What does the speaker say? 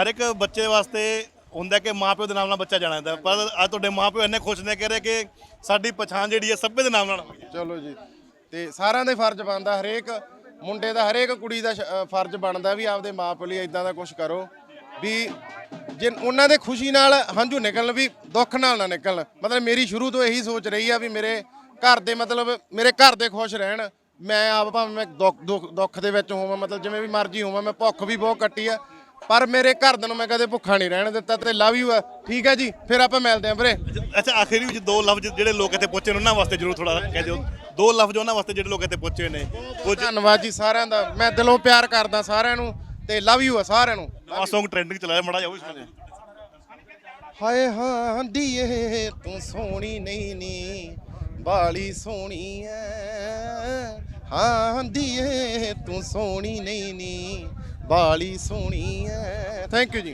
ਹਰ ਇੱਕ ਬੱਚੇ ਵਾਸਤੇ ਹੁੰਦਾ ਕਿ ਮਾਪਿਓ ਦੇ ਨਾਮ ਨਾਲ ਬੱਚਾ ਜਾਣਾ ਜਾਂਦਾ ਪਰ ਅੱਜ ਤੁਹਾਡੇ ਮਾਪਿਓ ਇੰਨੇ ਖੁਸ਼ ਨੇ ਕਹਿ ਰਹੇ ਕਿ ਸਾਡੀ ਪਛਾਣ ਜਿਹੜੀ ਹੈ ਸੱਭੇ ਦੇ ਨਾਮ ਨਾਲ ਹੋਈ ਹੈ। ਚਲੋ ਜੀ। ਤੇ ਸਾਰਿਆਂ ਦੇ ਫਰਜ਼ ਬਣਦਾ ਹਰੇਕ ਮੁੰਡੇ ਦਾ ਹਰੇਕ ਕੁੜੀ ਦਾ ਸ਼- ਅ, ਫਰਜ਼ ਬਣਦਾ ਵੀ ਆਪਦੇ ਮਾਪੇ ਲਈ ਇਦਾਂ ਦਾ ਕੁਝ ਕਰੋ ਵੀ ਜੇ ਉਹਨਾਂ ਦੇ ਖੁਸ਼ੀ ਨਾਲ ਹੰਝੂ ਨਿਕਲਣ ਵੀ ਦੁੱਖ ਨਾਲ ਨਾ ਨਿਕਲਣ। ਮਤਲਬ ਮੇਰੀ ਸ਼ੁਰੂ ਤੋਂ ਇਹੀ ਸੋਚ ਰਹੀ ਆ ਵੀ ਮੇਰੇ ਘਰ ਦੇ ਮਤਲਬ ਮੇਰੇ ਘਰ ਦੇ ਖੁਸ਼ ਰਹਿਣ। ਮੈਂ ਆਪ ਭਾਵੇਂ ਮੈਂ ਦੁੱਖ ਦੁੱਖ ਦੁੱਖ ਦੇ ਵਿੱਚ ਹੋਵਾਂ ਮਤਲਬ ਜਿਵੇਂ ਵੀ ਮਰਜ਼ੀ ਹੋਵਾਂ ਮੈਂ ਭੁੱਖ ਵੀ ਬਹੁਤ ਕੱਟੀ ਆ। ਪਰ ਮੇਰੇ ਘਰਦਿਆਂ ਨੂੰ ਮੈਂ ਕਦੇ ਭੁੱਖਾ ਨਹੀਂ ਰਹਿਣ ਦਿੱਤਾ ਤੇ ਲਵ ਯੂ ਆ। ਠੀਕ ਹੈ ਜੀ ਫਿਰ ਆਪਾਂ ਮਿਲਦੇ ਆਂ ਵੀਰੇ। ਅੱਛਾ ਆਖਿਰੀ ਵਿੱਚ ਦੋ ਲਫ਼ਜ਼ ਜਿਹੜੇ ਲੋਕ ਇੱਥੇ ਨੇ ਉਹਨਾਂ ਵਾਸਤੇ ਜ਼ਰੂਰ ਥੋੜਾ ਕਹਿ ਦਿਓ। ਦੋ ਲਫ਼ਜ਼ ਉਹਨਾਂ ਵਾਸਤੇ ਜਿਹੜੇ ਲੋਕ ਇੱਥੇ ਪਹੁੰਚੇ ਨੇ। ਕੁਝ ਧੰਨਵਾਦ ਜੀ ਸਾਰਿਆਂ ਦਾ। ਮੈਂ ਦਿਲੋਂ ਪਿਆਰ ਕਰਦਾ ਸਾਰਿਆਂ ਨੂੰ ਤੇ ਲਵ ਯੂ ਆ ਸਾਰਿਆਂ ਨੂੰ। ਨਵਾਂ Song ਟ੍ਰੈਂਡਿੰਗ ਚਲਾਇਆ ਮੜਾ ਜਾਓ ਇਸ ਹਾਏ ਹਾਂ ਦੀਏ ਤੂੰ ਸੋਹਣੀ ਨਹੀਂ ਨੀ ਬਾਲੀ ਸੋਹਣੀ ਐ। ਹਾਂ ਦੀਏ ਤੂੰ ਸੋਹਣੀ ਨਹੀਂ ਨੀ ਬਾਲੀ ਸੋਹਣੀ ਐ। ਥੈਂਕ ਯੂ ਜੀ।